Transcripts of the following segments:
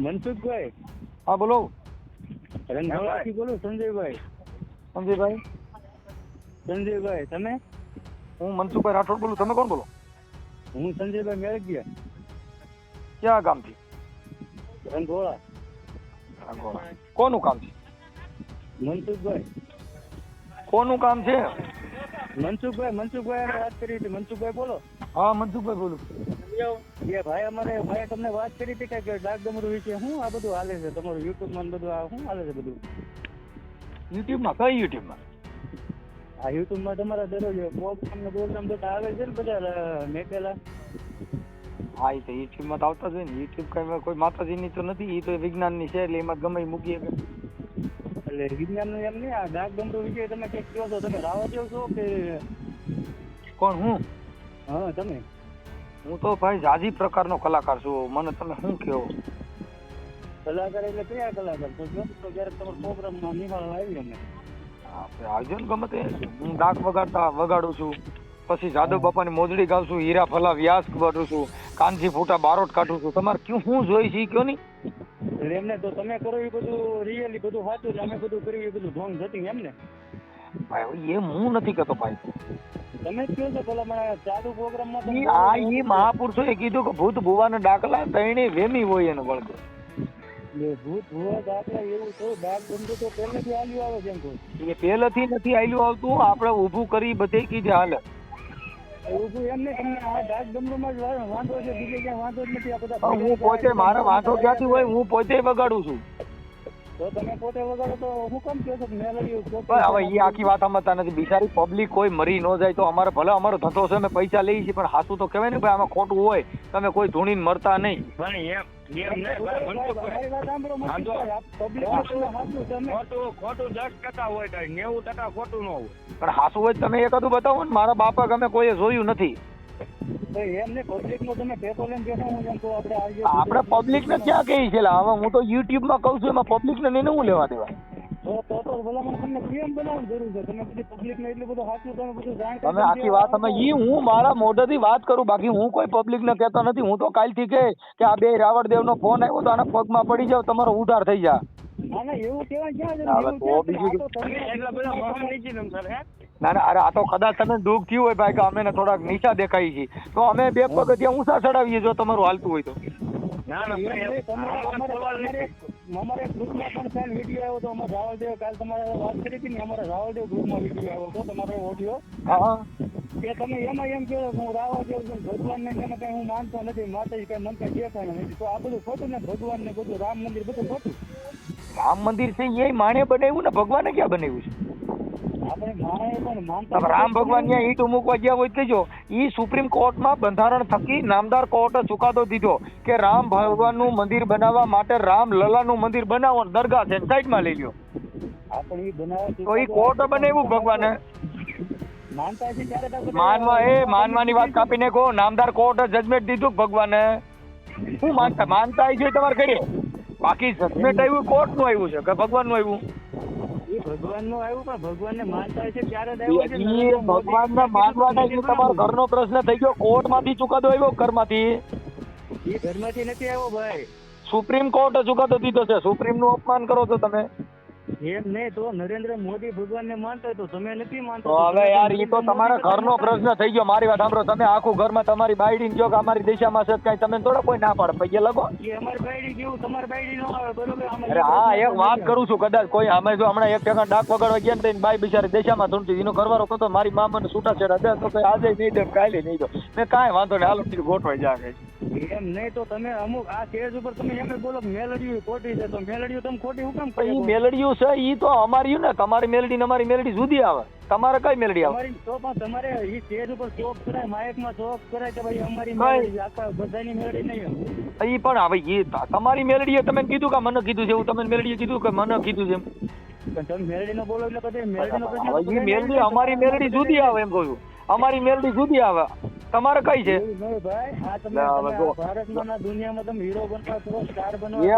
મનસુખભાઈ. હા બોલો. રંગાવાથી બોલો સંજયભાઈ. સંજયભાઈ? સંજયભાઈ તમે? હું મનસુખભાઈ રાઠોડ બોલું તમે કોણ બોલો? હું સંજયભાઈ મેળગીયા. ક્યાં ગામથી રંગોળા. રંગોળા. કોનું કામ છે? મનસુખભાઈ. કોનું કામ છે? મનસુખભાઈ મનસુખભાઈ વાત કરી હતી. મનસુખભાઈ બોલો. હા મનસુખભાઈ બોલું. એ ભાઈ અમારે ભાઈ તમને વાત કરી હતી કે ડાક ડમરૂ વિશે શું આ બધું હાલે છે? તમારું યુટ્યુબમાં બધું આ શું હાલે છે બધું? યુટ્યુબમાં કઈ યુટ્યુબમાં આ યુટ્યુબમાં તમારા દરરોજ પ્રોગ્રામ ને પ્રોગ્રામ બધા આવે છે ને બધા મેકેલા? હા એ તો યુટ્યુબમાં તો આવતા જ હોય ને. યુટ્યુબ કઈ કોઈ માતાજીની તો નથી એ તો વિજ્ઞાનની છે એટલે એમાં ગમે મૂકીએ. એટલે વિજ્ઞાન એમ નહીં આ ડાક ડમરૂ વિશે તમે કંઈક કહો છો તમે રાવદેવ છો કે કોણ હું? હા તમે. હું તો ભાઈ જાજી પ્રકારનો કલાકાર છું. મને તમે શું કહો? કલાકાર એટલે કયા કલાકાર? તો જો તો જ્યારે તમારો પ્રોગ્રામમાં નિહાળવા આવી આપણે આવજો ને ગમે તે. હું ડાક વગાડતા વગાડું છું. પછી જાદવ બાપાની મોજડી ગાઉં છું હીરા ફલા વ્યાસ કરું છું કાનજી ફૂટા બારોટ કાઢું છું. તમારે ક્યું શું જોઈ છે કયો નહીં? એટલે એમને તો તમે કરો એ બધું રિયલી બધું સાચું છે અમે બધું કર્યું એ બધું ઢોંગ જતી એમને ભાઈ એ હું નથી કહેતો ભાઈ. તમે જ કહો છો ભલા મને ચાલુ પ્રોગ્રામમાં તમે આ એ મહાપુરુષોએ કીધું કે ભૂત ભુવાના ડાકલા તૈણે વેમી હોય એને વળગો. એ ભૂત ભૂવા એવું તો ડાક ધંધો તો પહેલેથી હાલ્યું આવે છે એમ કહું એ પહેલેથી નથી આવ્યું આવતું આપણે ઊભું કરી બધે કીધે હાલે. હું પોતે મારે વાંધો ક્યાંથી હોય હું પોતે વગાડું છું. તો તમે પોતે વગાડો તો હું કેમ કહો છો કે મેલડી પણ હવે એ આખી વાત સમજતા નથી. બિચારી પબ્લિક કોઈ મરી ન જાય તો અમારે ભલે અમારો ધંધો છે અમે પૈસા લઈએ છીએ પણ હાસું તો કહેવાય ને ભાઈ આમાં ખોટું હોય તમે કોઈ ધૂણીને મરતા નહીં. પણ એમ પણ હાસું હોય તો તમે એકાદું બતાવો ને મારા બાપા ગમે કોઈએ જોયું નથી. આપણે પબ્લિક ને ક્યાં કહી છે? હવે હું તો યુટ્યુબમાં કઉ છું એમાં પબ્લિક ને નહીં હું લેવા દેવા? તમે બધી પબ્લિક ને એટલું બધું સાચું તમે બધું જાણતા તમે આખી વાત તમે ઈ હું મારા મોઢેથી વાત કરું બાકી હું કોઈ પબ્લિક ને કહેતો નથી. હું તો કાલથી કહે કે આ બે રાવણદેવ નો ફોન આવ્યો તો આના પગમાં પડી જાવ તમારો ઉધાર થઈ જા. ના ના અરે આ તો કદાચ તમે દુઃખ થયું હોય ભાઈ કે અમે ને થોડાક નીચા દેખાય છે તો અમે બે પગ ત્યાં ઊંચા ચડાવીએ જો તમારું હાલતું હોય તો. ના ના અમારે ગ્રુપમાં પણ કાલ વીડિયો આવ્યો તો અમારે રાવલદેવ કાલ તમારે વાત કરી હતી ને અમારે રાવલદેવ ગ્રુપમાં વીડિયો આવ્યો હતો તમારો ઓડિયો કે તમે એમાં એમ કહો હું રાવલદેવ છું ભગવાન ને એને કઈ હું માનતો નથી માતાજી કઈ મને કઈ દેખાય નથી. તો આ બધું ખોટું ને ભગવાન ને બધું રામ મંદિર બધું ખોટું. રામ મંદિર છે એ માણે બનાવ્યું ને ભગવાને ક્યાં બનાવ્યું છે? રામ ભગવાન ત્યાં ઈટ મૂકવા ગયા હોય કહેજો. ઈ સુપ્રીમ કોર્ટમાં બંધારણ થકી નામદાર કોર્ટે ચુકાદો દીધો કે રામ ભગવાનનું મંદિર બનાવવા માટે રામ લલાનું મંદિર બનાવો ને દરગાહ છે સાઈડમાં લઈ લ્યો. તો ઈ કોર્ટ બનાવ્યું ભગવાને? માનવા એ માનવાની વાત કાપીને કહો નામદાર કોર્ટે જજમેન્ટ દીધું ભગવાન ભગવાને? શું માનતા? માનતા આવી છે તમારે કરીએ. બાકી જજમેન્ટ આવ્યું કોર્ટનું આવ્યું છે કે ભગવાનનું આવ્યું? એ ભગવાનનું આવ્યું પણ ભગવાનને માનતા છે ત્યારે જ આવ્યું છે ને. માનવા ભગવાનને માનવાના ઘર નો પ્રશ્ન થઈ ગયો કોર્ટમાંથી ચુકાદો આવ્યો ઘરમાંથી? ઘરમાંથી નથી આવ્યો ભાઈ. સુપ્રીમ કોર્ટે ચુકાદો દીધો છે સુપ્રીમનું અપમાન કરો છો તમે. એમ નહીં તો નરેન્દ્ર મોદી ભગવાનને માનતા તો તમે નથી માનતો હવે યાર ઈ તો તમારા ઘરનો પ્રશ્ન થઈ ગયો. મારી વાત સાંભળો. તમે આખું ઘરમાં તમારી બાયડી કહો કે અમારી દિશામાં છે કઈ તમે થોડો કોઈ ના પાડે. પૈયે લગો. એ અમારી બાયડી જેવું તમારી બાયડી નો આવે બરોબર? અરે હા એક વાત કરું છું કદાચ કોઈ અમે જો હમણાં એક ટકા ડાક વગાડવા ગયા ને બાઈ બિચારી દિશામાં ધૂણતી એનો કરવાનો કહો તો મારી મામાને છૂટા છેડા દે. તો કઈ આજે નહીં દે કાલે નહીં દો. મેં કાંઈ વાંધો નહીં. હાલો ગોઠવાઈ જાય એમ નહીં તો તમે અમુક આ સ્ટેજ ઉપર તમે એમ બોલો કે મેલડીઓ ખોટી છે તો મેલડીઓ તમે ખોટી હું કેમ કહી? મેલડીયું છે ઈ તો અમારી ને તમારી મેલડી ને અમારી મેલડી જુદી આવે. તમારે કઈ મેલડી આવે? તો પણ તમારે ઈ સ્ટેજ ઉપર શોખ કરાય માઇકમાં શોખ કરાય કે ભાઈ અમારી મેલડી આખા બધાની મેલડી નહીં. ઈ પણ હવે ઈ તમારી મેલડીએ તમે કીધું કે મને કીધું છે એવું તમે મેલડીએ કીધું કે મને કીધું છે એમ? તમે મેલડી નો બોલો એટલે મેલડી નો અમારી મેલડી જુદી આવે એમ કહું છું. અમારી મેલડી જુદી આવે. તમારે કઈ છે?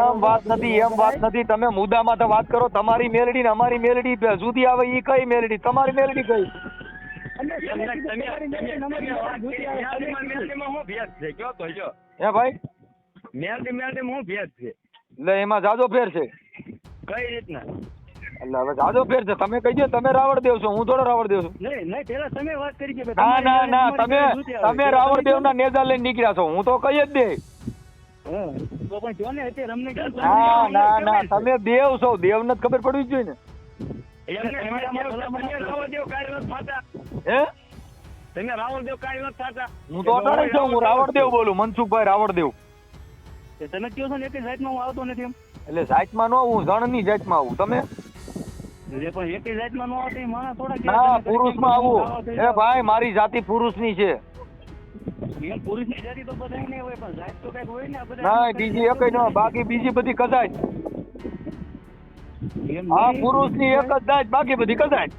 એમ વાત નથી એમ વાત નથી. તમે મુદ્દામાં તો વાત કરો તમારી મેલડી ને અમારી મેલડી જુદી આવે ઈ કઈ મેલડી? તમારી મેલડી કઈ? મેલડી મેલડી હે ભાઈ? મેલડી મેલડીમાં શું ભેદ છે? એટલે એમાં જાજો ફેર છે. કઈ રીતના? એટલે હવે જાજો ફેર છે. તમે કહી દો તમે રાવણ દેવ છો હું થોડો રાવણ દેવ છું. નહીં નહીં પેલા તમે વાત કરી કે ના ના ના તમે તમે રાવણ દેવ ના નેજા લઈને નીકળ્યા છો. હું તો કહી જ દે. જો ને ના તમે દેવ છો. દેવ ને ખબર પડવી જ જોઈએ ને. હે? તમે રાવણ દેવ નથી થતા. હું તો અટાણે છું હું બોલું મનસુખભાઈ રાવણ તમે કહો છો ને એક જાતમાં હું આવતો નથી એમ. એટલે જાતમાં ન આવું જણની જાતમાં આવું. તમે? પણ એક જાતમાં ન આવતી માણસ થોડા ના પુરુષમાં આવું. એ ભાઈ મારી જાતિ પુરુષની છે. ને બીજી ન બાકી બીજી બધી કદાચ. હા પુરુષની એક જ જાત બાકી બધી કદાચ.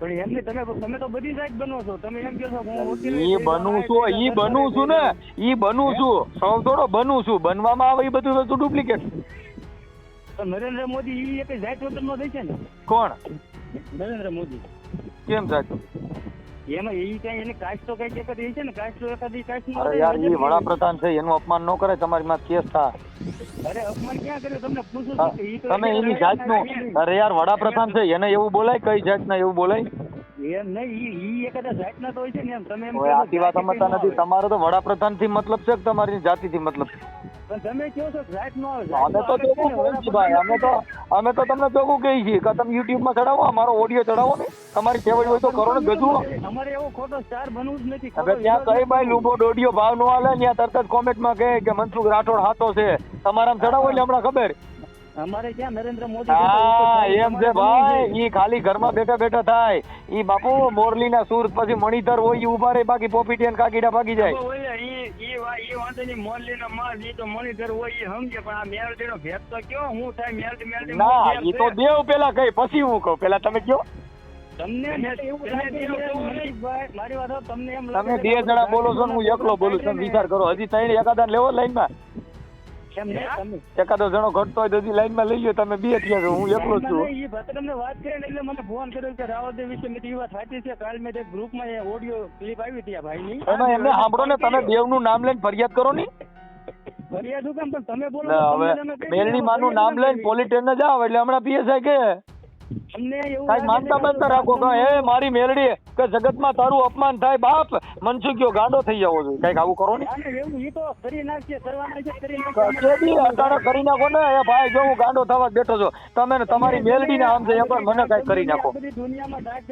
પણ એમ તમે તમે તો બધી જાત બનો છો. તમે એમ કહો છો હું ઈ બનું છું ઈ બનું છું ને ઈ બનું છું. સૌ થોડો બનું છું. બનવામાં આવે એ બધું તો ડુપ્લિકેટ. નરેન્દ્ર મોદી ઈ એક જાત વતનનો થઈ છે ને. કોણ? નરેન્દ્ર મોદી. કેમ સાચું એમાં એ કઈ એને કાસ્ટ તો કઈ એક જ છે ને કાસ્ટ તો એકાદી કાસ્ટ અરે યાર એ વડાપ્રધાન છે એનું અપમાન ન કરે તમારી માં કેસ થાય. અરે અપમાન ક્યાં કર્યું તમને પૂછું છું તમે એની જાતનું અરે યાર વડાપ્રધાન છે એને એવું બોલાય? કઈ જાતના એવું બોલાય? એમ નહીં ઈ ઈ જાતના તો હોય છે ને એમ તમે એમ હવે કહો છો આખી વાત સમજતા નથી. તમારો તો વડાપ્રધાનથી મતલબ છે કે તમારી જાતિથી મતલબ છે? પણ તમે કહો છો કે જાત આવે અમે તો ચોખ્ખું કહું છીએ ભાઈ? અમે તો અમે તો તમને ચોખ્ખું કહીએ છીએ. કે તમે યુટ્યુબમાં ચડાવો? અમારો ઓડિયો ચડાવો ને. તમારી ફેવરેટ હોય તો કરો ને ગજવો અમારે એવો ખોટો સ્ટાર બનવું જ નથી. હવે ત્યાં કઈ ભાઈ? લુંબો ભાવ નો હાલે ત્યાં તરત જ કોમેન્ટમાં કહે કે મનસુખ રાઠોડ હાથો છે. તમારા ચડાવો એટલે હમણાં ખબર. અમારે ક્યાં નરેન્દ્ર મોદી હા એમ છે ભાઈ ઈ ખાલી ઘરમાં બેઠા બેઠા થાય. ઈ બાપુ મોરલી ના સુર પછી મણિધર હોય ઈ ઊભા રહે બાકી પોપીટીયન કાકીડા ભાગી જાય. ઈ ઈ વા- ઈ વાંધો નહીં મોરલીનો ઈ તો મણિધર હોય ઈ સમજે પણ આ મેલડીનો ભેદ તો કયો? હું થાય મેલડી મેલડી ના ઈ તો દેવ પેલા કઈ પછી હું કહું પેલા તમે કયો? તમને તમે- મારી વાત તમને એમ બે જણા બોલો છો ને હું એકલો બોલું છું વિચાર કરો. હજી ત્રણ એકાદા લેવો નહીં, તમે એકાદો જણો ઘટતો હોય તો લાઈનમાં લઈ લો તમે બે થયા છો હું એકલો છું. ભાઈ તમને વાત કરીને એટલે મને ફોન કર્યો કે રાવત વિશે મેં ઈ વાત સાચી છે. કાલ મેં એક ગ્રુપમાં એ ઓડિયો ક્લિપ આવી હતી ભાઈ ની એમાં એમને સાંભળો ને તમે દેવનું નામ લઈને ફરિયાદ કરો ની. ફરિયાદ હું કેમ? પણ તમે બોલો હવે દો, માનું નામ લઈને પોલીટેન જાવ એટલે હમણાં પીએસઆઈ કે તમને એવું કાંઈક લાગે માનતા છે રાખો કે હે મારી મેલડી કે જગતમાં તારું અપમાન થાય બાપ મનસુખ્યો ગાંડો થઈ જવો જોઈએ. કંઈક આવું કરો ને. કરી અટાણે નાખો ને એ ભાઈ જો હું ગાંડો થવા બેઠો છો તમે ને તમારી મેલડી ને આમ છે એ પણ મને કંઈક કરી નાખો. ડાક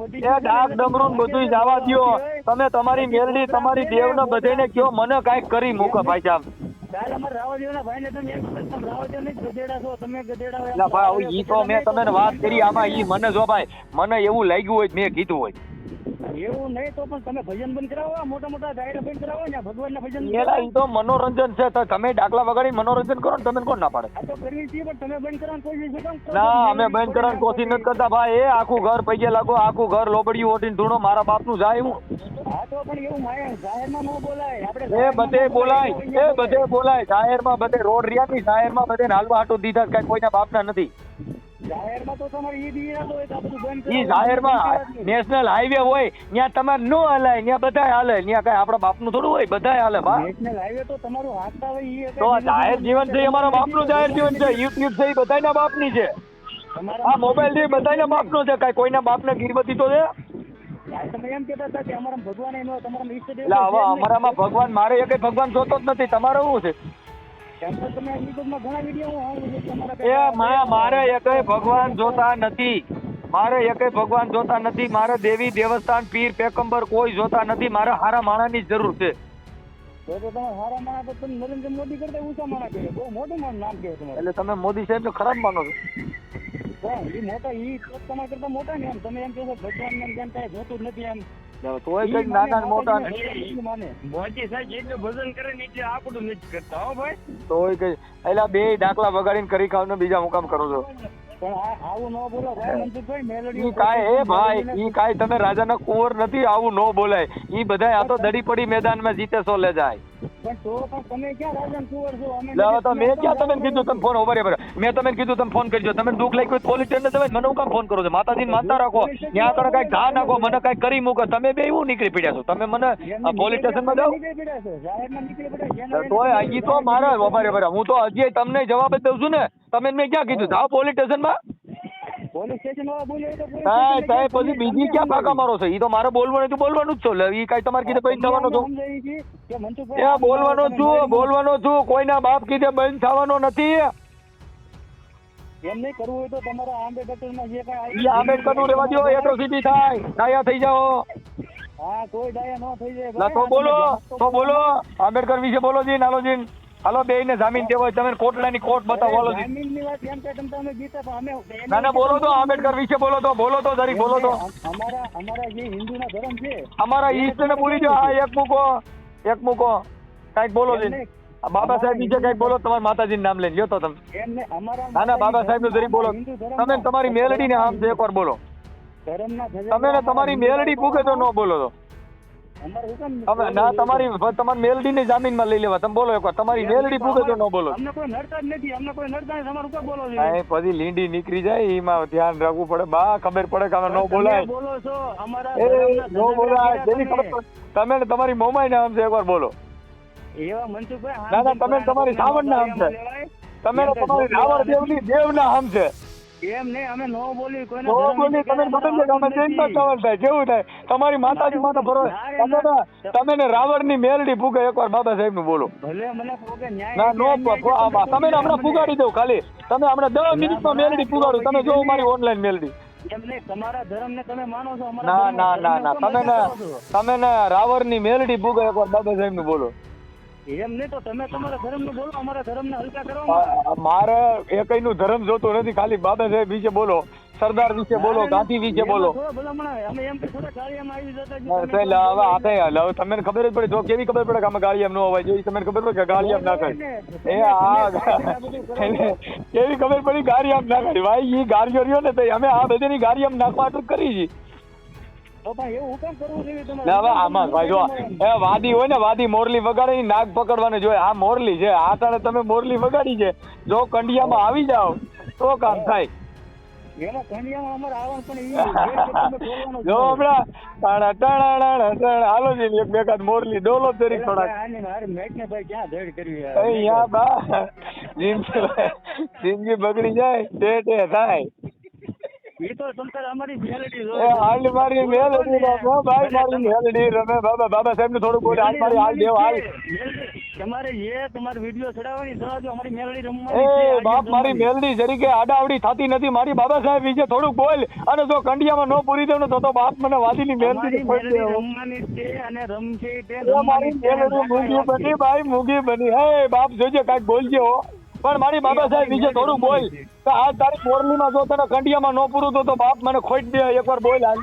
બધી એ ડમરૂ ને બધુંય જવા દ્યો. તમે તમારી મેલડી તમારી દેવ ને બધાને કયો મને કાંઈક કરી મૂકો ભાઈ સાહેબ કાલ અમારા રાવદેવના ભાઈને તમે એમ તમે રાવદેવને જ ગધેડા છો તમે ગધેડા હોય. એટલે ભાઈ ઈ તો મેં તમને વાત કરી આમાં ઈ મને જો ભાઈ મને એવું લાગ્યું હોય મેં કીધું હોય એવું નહીં તો પણ તમે ભજન બંધ કરાવો મોટા મોટા ડાયરા બંધ કરાવો ને ભગવાનના ભજન એલા ઈ તો મનોરંજન છે તો તમે ડાકલા વગાડી મનોરંજન કરો ને તમે કોણ ના પાડે? તો કરવી છે પણ તમે બંધ કરવાનું કોઈ વિશે ના અમે બંધ કરવાનું કોશિશ નથી કરતા ભાઈ એ આખું ઘર પૈયે લાગો આખું ઘર લોબડિયું ઓટીને ધૂણો મારા બાપનું જાય હું હા તો પણ એવું માયા જાહેરમાં ન બોલાય. આપણે એ બધે બોલાય એ બધે બોલાય જાહેરમાં બધે રોડ રહ્યા ની જાહેરમાં બધે હાલવા હાટો દીધા કઈ કોઈના બાપના નથી. જાહેરમાં તો તમારે ઈ દી હોય તો બધું બંધ ઈ જાહેરમાં નેશનલ હાઈવે હોય ત્યાં તમારે નો હલાય ત્યાં બધાય હાલે ત્યાં કઈ આપણા બાપનું થોડું હોય બધા હાલે બા. નેશનલ હાઈવે તો તમારું હાંકતા હોય ઈ તો જાહેર જીવન છે અમારા બાપનું જાહેર જીવન છે યુટ્યુબ છે એ બધાયના બાપની છે. આ મોબાઈલ છે બધાના બાપનો છે કઈ કોઈના બાપને ગીરબતી તો છે? ભગવાન મારે એક ભગવાન જોતો જ નથી તમારે શું છે? એ મારે એકય ભગવાન જોતા નથી. મારે એકય ભગવાન જોતા નથી. મારે દેવી દેવસ્થાન પીર પેકંબર કોઈ જોતા નથી. મારે હારા માણાની જરૂર છે. એટલે તમે મોદી સાહેબ ખરાબ માનો છો. મોટા ઈ તમારા કરતા મોટા ને એમ. તમે એમ કહો ભગવાન ને એમ જોતું નથી એમ. તોય ઈ નાના મોટા મોદી સાહેબ જેટલું ભજન કરે ને એટલે આપણું નથી કરતા હો ભાઈ. તોય કઈ એટલે બે દાખલા વગાડીને કરી ખાવ ને બીજા મુકામ કરો છો. તમે રાજા ન કાંઈ કાંઈ કુંવર નથી આવું ન બોલાય. ઈ બધા આ તો દડી પડી મેદાનમાં જીતે સો લે જાય. પણ તો પણ તમે ક્યાં રાજન કુંવર છો? અમે એટલે તો મેં ક્યાં તમે કીધું તમે ફોન ઊભા રહ્યા મેં તમે કીધું તમે ફોન કરજો. તમે દુઃખ પોલીસ સ્ટેશન તમે મને હું કામ ફોન કરો છો? માતાજીને માનતા રાખો. ત્યાં આગળ કઈ ઘા નાખો મને કઈ કરી મૂકો. તમે બે એવું નીકળી પડ્યા છો. તમે મને પોલીસ સ્ટેશનમાં જાઓ. તો તોય હજી તો મારા ઊભા રહ્યા હું તો હજી તમને જવાબ જ દઉં છું ને. તમે મેં ક્યાં કીધું? જાઓ પોલીસ સ્ટેશનમાં પોલીસ સ્ટેશન વાળા બોલ્યો તો સાહેબ સાહેબ પછી બીજી ક્યાં ફાંકા મારો છો? એ તો મારે બોલવાનું હતું બોલવાનું જ છો. એટલે એ કાંઈ તમારે કીધે બંધ થવાનો છો અમને સમજાવી છે કે મનસુખભાઈ એ બોલવાનો છું બોલવાનો છું. કોઈના બાપ કીધે બંધ થવાનો નથી. એમ નહીં કરવું હોય તો તમારા આંબેડકરમાં જે કાંઈ એ આંબેડકર દો એટ્રોસિટી થાય. ડાયા થઈ જાઓ. હા કોઈ ડાયા ન થઈ જાય તો બોલો તો બોલો. આંબેડકર વિશે બોલો જી નાલોજી. હાલો બે ને જામીન દેવો તમે કોટલાની કોટ બતાવો બોલો જી જામીનની વાત એમ કે તમે તમે જીતા પણ અમે ના ના બોલો તો આંબેડકર વિશે બોલો તો બોલો તો જરી બોલો તો. અમારા અમારા જે હિન્દુના ધર્મ છે અમારા ઈષ્ટ ને ભૂલી જાઓ. આ એક મૂકો એક મૂકો. કંઈક બોલો જી બાબા સાહેબ બીજે કંઈક બોલો તમારા માતાજી નામ લઈને. લ્યો તો તમે. ના ના બાબા સાહેબનું જરી બોલો. તમે તમારી મેલડી ને આમ એકવાર બોલો. તમે ને તમારી મેલડી પૂગે તો ન બોલો તો. અમારે હુકમ ના તમારી તમારી મેલડી ને લઈ લેવા. તમે બોલો એકવાર. તમારી મેલડી પૂગે તો ન બોલો. અમને કોઈ નડતા જ નથી. અમને કોઈ નડતા નથી. તમારું કોઈ બોલો છે? પછી લીંડી નીકળી જાય એમાં ધ્યાન રાખવું પડે. બા ખબર પડે કે અમે ન બોલાય. બોલો છો. અમારા ન બોલાય. જેની ખબર તમે ને તમારી મોમાઈ નામ છે એકવાર બોલો. એવા મનસુખભાઈ ના, ના, તમે તમારી સાવણ ના છે. તમે તમારી રાવણ દેવની દેવના આમ છે એમ નહીં? અમે નો બોલી કોઈને નો બોલી તમે ખબર કે અમે જૈનમાં ચાવલ થાય કેવું થાય. તમારી માતાજી માતા ભરો તમે ને તમે ને. રાવણની મેલડી ફૂગે એકવાર બાબા સાહેબનું બોલો. ભલે મને કહો ન્યાય ના નો અન્યાય છે, આમાં. તમે હમણાં ફુગાડી દઉં ખાલી. તમે હમણાં દસ મિનિટમાં મેલડી ફુગાડું. તમે જો મારી ઓનલાઈન મેલડી. ના ના ના ના. તમે ને તમે ને રાવણની મેલડી ફૂગે એકવાર બાબા સાહેબનું બોલો. એમ નહીં તો તમે તમારા ધર્મનું બોલો અમારા ધર્મને હલકા કરવામાં આ- આ મારે નું ધર્મ જોતું નથી. ખાલી બાબા સાહેબ વિશે બોલો સરદાર વિશે બોલો ગાંધી વિશે બોલો. એમાં અમે એમ હવે તમને ખબર જ પડે. જો કેવી ખબર પડે કે ગાળી ગાળિયામ ન હોવાય જોઈએ તમને ખબર પડે કે ગાળિયામ ના થાય એ આ કેવી ખબર પડી ગાળિયામ ના કરી ભાઈ એ ગાળિયો રહ્યો ને તો અમે આ બધાની ગાળિયામ નાખવા કરી છે. ને હવે આમાં ભાઈ જો એ વાદી હોય ને વાદી મોરલી વગાડે નાગ પકડવાને જોઈએ. આ મોરલી છે આ તારે તમે મોરલી વગાડી છે. જો કંડિયામાં આવી જાઓ તો કામ થાય. જો હમણાં હાલો છે એક બેકાદ મોરલી ડોલો જરીક થોડાક. જિંદગી જિંદગી બગડી જાય તે તે થાય. ઈ તો તમ અમારી reality એ હાલ મારી મેલડી રમે ભાઈ મારી મેલડી રમે. બાબા બાબા સાહેબનું થોડું બોલે હાલ મારી હાલ. દેવ હાલ તમારે જે તમારે વીડિયો ચડાવવાની ચડાવજો અમારી મેલડી રમવાની એ બાપ મારી રમવાની. મેલડી જરીકે આડાવડી થતી નથી. મારી બાબા સાહેબ વિશે થોડુંક બોલ અને જો કંડિયામાં ન પૂરી ને તો તો બાપ મને વાદી ની મેલડી રમવાની છે અને રમશે તે મારી. મેલડી મૂંગી બની ભાઈ મૂંગી બની. હે બાપ જોજે કાંઈક બોલજે પણ મારી બાબા સાહેબ બીજે થોડું બોલ. કે આ તારી મોરલીમાં જો તને કંડિયામાં ન પૂરું તો તો બાપ મને ખોટ દે એકવાર બોલ હાલ